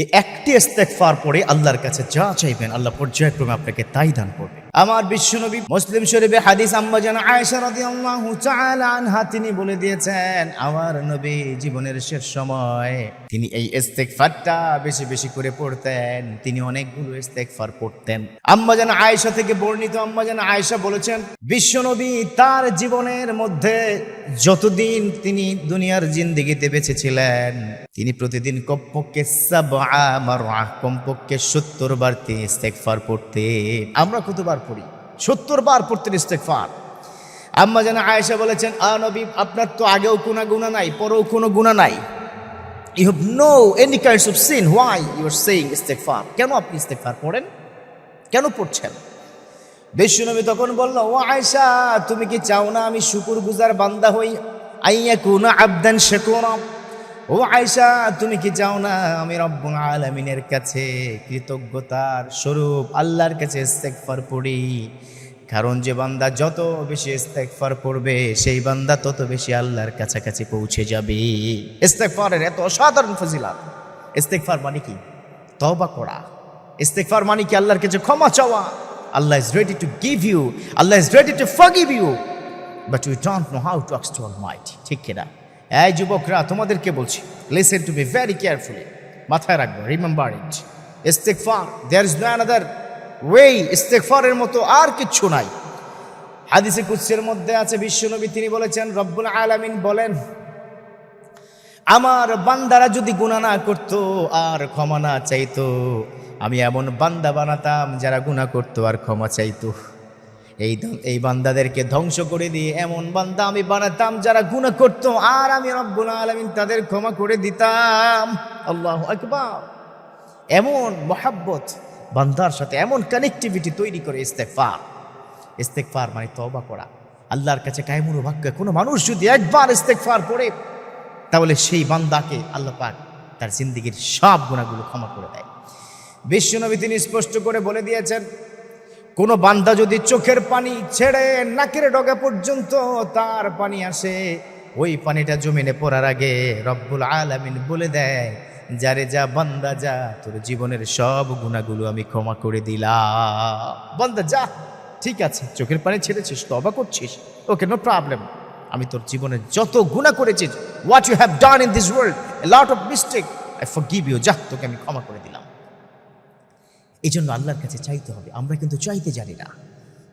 এই একটি ইস্তেগফার পরে আল্লাহর কাছে যা চাইবেন, আল্লাহ পর্যায়ক্রমে আপনাকে তাই দান করবে। আমার বিশ্বনবী মুসলিম শরীফে হাদিস আম্মা আয়েশা তাআলা তিনি বলে দিয়েছেন, আমার নবী জীবনের শেষ সময় তিনি এই ইস্তেগফারটা বেশি বেশি করে পড়তেন, তিনি অনেকগুলো ইস্তেগফার পড়তেন। আম্মা জান আয়েশা থেকে বর্ণিত আম্মা জান আয়েশা বলেছেন বিশ্বনবী তার জীবনের মধ্যে যতদিন তিনি দুনিয়ার জিন্দিগিতে বেঁচে ছিলেন, তিনি প্রতিদিন সাবআ মারআ কমপক্ষে সত্তর বার তিনি ইস্তেগফার পড়তে আমরা কতবার পড়ি? সত্তর বার পড়তেন ইস্তেগফার। আম্মা যেন আয়েশা বলেছেন, আ নবী, আপনার তো আগেও কোনো গুণা নাই, পরেও কোনো গুণা নাই। You have no any kinds of sin why you are saying ইস্তেগফার? কেন আপনি ইস্তেগফার পড়েন? কেন পড়ছেন? বিশ্বনবী তখন বলল, ও আয়সা তুমি কি চাও না আমি শুকুর গুজার বান্দা হই? আইয়া কুনা আবদান শেকুরা? ও আয়সা তুমি কি চাও না আমি রব্বুল আলামিনের কাছে কৃতজ্ঞতার স্বরূপ, আল্লাহর কাছে ইস্তেগফার পড়ি? কারণ যে বান্দা যত বেশি ইস্তেগফার পড়বে, সেই বান্দা তত বেশি আল্লাহর কাছাকাছি পৌঁছে যাবে। ইস্তেগফারের এত অসাধারণ ফজিলাত। ইস্তেগফার মানে কি? তওবা করা। ইস্তেগফার মানে কি? আল্লাহর কাছে ক্ষমা চাওয়া। Allah is ready to give you Allah is ready to forgive you but we don't know how to to might ঠিক কিনা? এই যুবকরা, তোমাদেরকে বলছি listen to be very carefully মাথায় রাখব রিমেম্বার ইট ইস্তেগফার there is no another way ইস্তেগফারের মতো আর কিচ্ছু নাই। হাদিসে কুৎসের মধ্যে আছে, বিশ্বনবী তিনি বলেছেন, রব্বুল আলামিন বলেন, আমার বান্দারা যদি গুণা না করতো আর ক্ষমা না চাইতো, আমি এমন বান্দা বানাতাম যারা গুণা করতো আর ক্ষমা চাইতো। এই এই বান্দাদেরকে ধ্বংস করে দিয়ে এমন বান্দা আমি বানাতাম যারা গুণা করতো। আর আমি রব্বুল আলামিন তাদের ক্ষমা করে দিতাম। আল্লাহ আকবার। এমন মহাব্বত বান্দার সাথে, এমন কানেক্টিভিটি তৈরি করে ইস্তেকফার ইস্তেকফার মানে তবা করা। আল্লাহর কাছে কায়মুর ভাগ্য কোনো মানুষ যদি একবার ইস্তেকফার পড়ে, তাহলে সেই বান্দাকে আল্লাহ পাক তার জিন্দিগির সব গুণাগুলো ক্ষমা করে দেয়। বিশ্বনবী তিনি স্পষ্ট করে বলে দিয়েছেন কোনো বান্দা যদি চোখের পানি ছেড়ে নাকের ডগা পর্যন্ত তার পানি আসে, ওই পানিটা জমিনে পড়ার আগে রব্বুল আলামিন বলে দেয়, যারে যা বান্দা যা, তোর জীবনের সব গুণাগুলো আমি ক্ষমা করে দিলাম। বান্দা, যা, ঠিক আছে, চোখের পানি ছেড়েছিস তবা করছিস, ওকে নো প্রবলেম আমি তোর জীবনে যত গুণা করেছিস what you have done in this world lot of mistake I forgive you যা, তোকে আমি ক্ষমা করে দিলাম। এই জন্য আল্লাহর কাছে চাইতে হবে। আমরা কিন্তু চাইতে জানি না।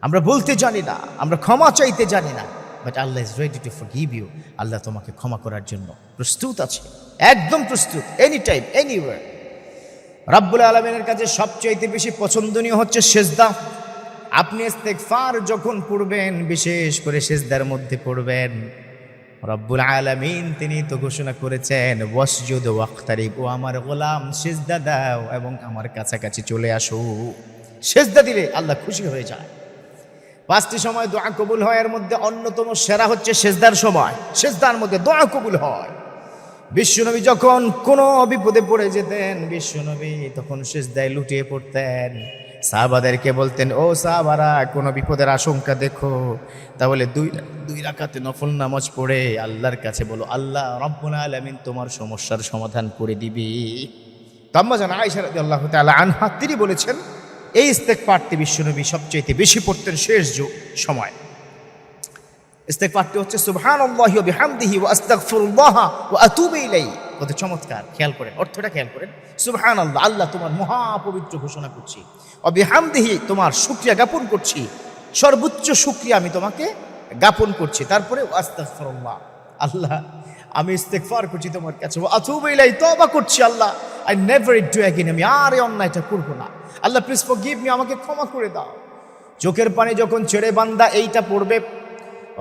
আমরা বলতে জানি না। আমরা ক্ষমা চাইতে জানি না। But Allah is ready to forgive you Allah তোমাকে ক্ষমা করার জন্য প্রস্তুত আছে। একদম প্রস্তুত। এনি টাইম এনিওয়ার রাব্বুল আলমিনের কাছে সবচাইতে বেশি পছন্দনীয় হচ্ছে সেজদা। আপনি ইস্তেগফার যখন পড়বেন, বিশেষ করে সেজদার মধ্যে পড়বেন। রব্বুল আলামিন তিনি তো ঘোষণা করেছেন, ওয়াসজুদ ওয়াক্তারিব, ও আমার গোলাম সেজদা দাও এবং আমার কাছাকাছি চলে আসো। সেজদা দিলে আল্লাহ খুশি হয়ে যায়। পাঁচটি সময় দোয়া কবুল হয়, এর মধ্যে অন্যতম সেরা হচ্ছে সেজদার সময়। সেজদার মধ্যে দোয়া কবুল হয়। বিশ্বনবী যখন কোনো বিপদে পড়ে যেতেন, বিশ্বনবী তখন সেজদায় লুটিয়ে পড়তেন। সাহাবাদেরকে বলতেন, ও সাহাবারা, কোনো বিপদের আশঙ্কা দেখো। তাহলে দুই দুই রাকাতে নফল নামাজ পড়ে আল্লাহর কাছে বলো, আল্লাহ রব্বুল আলামিন তোমার সমস্যার সমাধান করে দিবি। তাম্মা জান আয়েশা রাদিয়াল্লাহু তাআলা আনহা, তিনি বলেছেন, এই ইস্তেগফারটি বিশ্বনবী সবচেয়ে বেশি পড়তেন শেষ সময়। ইস্তেগফারটি হচ্ছে, সুবহানাল্লাহি ওয়া বিহামদিহি ওয়া আস্তাগফিরুল্লাহ ওয়া আতুবু ইলাইহি। কত চমৎকার, খেয়াল করেন, অর্থটা খেয়াল করেন। সুবহানাল্লাহ, আল্লাহ আল্লাহ তোমার মহাপবিত্র ঘোষণা করছি। ওয়া বিহামদিহি তোমার শুকরিয়া জ্ঞাপন করছি। সর্বোচ্চ শুকরিয়া আমি তোমাকে জ্ঞাপন করছি। তারপরে ওয়া আস্তাগফিরুল্লাহ, আল্লাহ, আমি ইস্তেগফার করছি তোমার কাছে। ইলাইহি, তওবা করছি Allah. I never it do again আমি আর এই অন্যায়টা করব না। আল্লাহ প্লিজ ফরগিভ মি আমাকে ক্ষমা করে দাও। চোখের পানি যখন ছেড়ে বান্দা এইটা পড়বে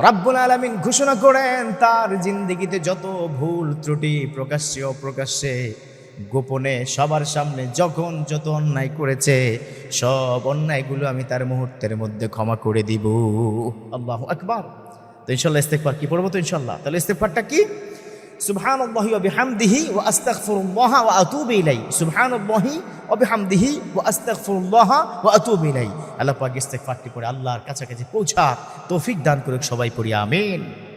রাব্বুল আলমিন ঘোষণা করেন, তার জিন্দিগিতে যত ভুল ত্রুটি প্রকাশ্যে অপ্রকাশ্যে, গোপনে সবার সামনে যখন যত অন্যায় করেছে, সব অন্যায়গুলো আমি তার মুহূর্তের মধ্যে ক্ষমা করে দিব। আল্লাহ আকবার। তো ইনশাল্লাহ ইস্তেকবার কি পড়ব তো ইনশাল্লাহ? তাহলে ইস্তেকবারটা কি? সুবহান আল্লাহি অবিহামদিহি ও ওয়া ও আতুবু সুবহান আল্লাহি অবিহামদিহি ও ওয়া ও আতুবু আল্লাহ পাক ইস্তেগফারটি করে আল্লাহর কাছাকাছি পৌঁছা তৌফিক দান করুক সবাই পড়ি, আমিন।